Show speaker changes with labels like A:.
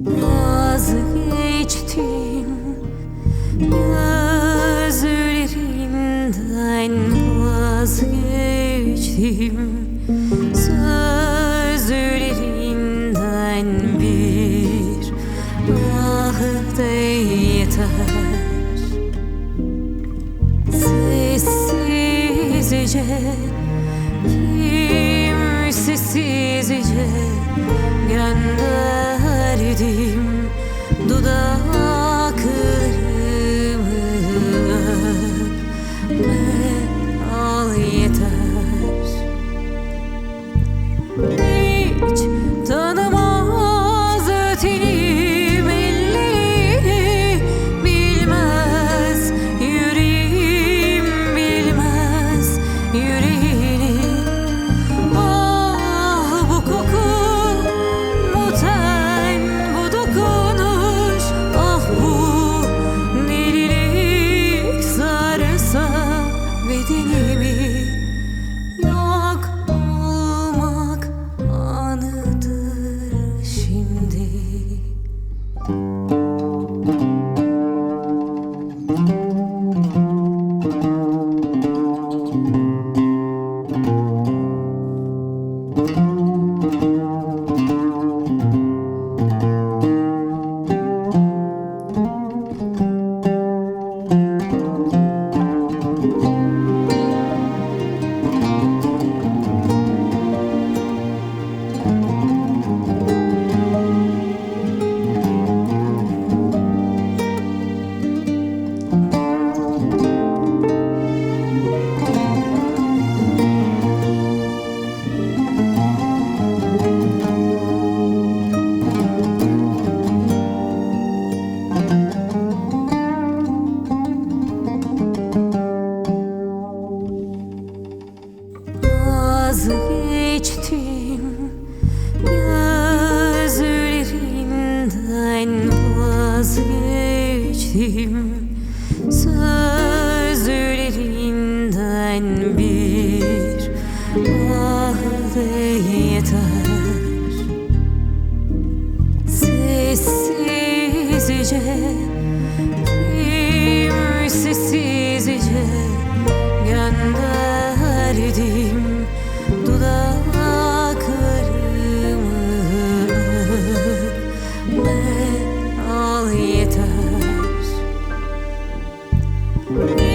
A: Vazgeçtim Gözlerimden vazgeçtim. Sözlerimden bir ah de yeter. Sessizce Kimsesizce gönderdim dudaklarımı Mimi. vazgeçtim. Gözlerimden vazgeçtim. Sözlerinden bir vahde yeter. Sessizce kimsesizce gönder Thank you.